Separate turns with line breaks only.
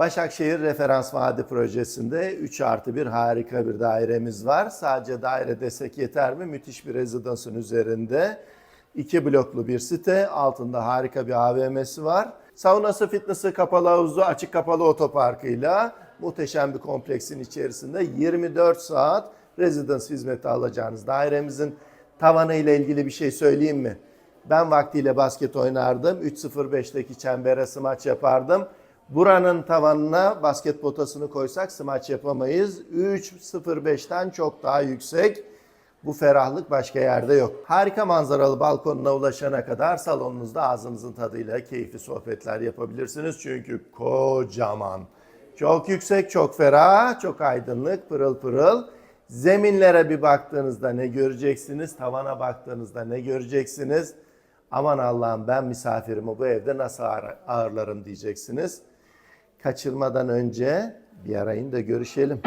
Başakşehir Referans Vadi Projesi'nde 3 artı 1 harika bir dairemiz var. Sadece daire desek yeter mi? Müthiş bir rezidansın üzerinde. İki bloklu bir site, altında harika bir AVM'si var. Saunası, fitness'ı, kapalı havuzu, açık kapalı otoparkıyla muhteşem bir kompleksin içerisinde 24 saat rezidans hizmeti alacağınız dairemizin tavanı ile ilgili bir şey söyleyeyim mi? Ben vaktiyle basket oynardım. 3.05'teki çembere smaç yapardım. Buranın tavanına basket potasını koysak smaç yapamayız. 3.05'ten çok daha yüksek. Bu ferahlık başka yerde yok. Harika manzaralı balkonuna ulaşana kadar salonunuzda ağzınızın tadıyla keyifli sohbetler yapabilirsiniz. Çünkü kocaman. Çok yüksek, çok ferah, çok aydınlık, pırıl pırıl. Zeminlere bir baktığınızda ne göreceksiniz? Tavana baktığınızda ne göreceksiniz? Aman Allah'ım ben misafirimi bu evde nasıl ağır- ağırlarım diyeceksiniz. Kaçırmadan önce bir arayın da görüşelim.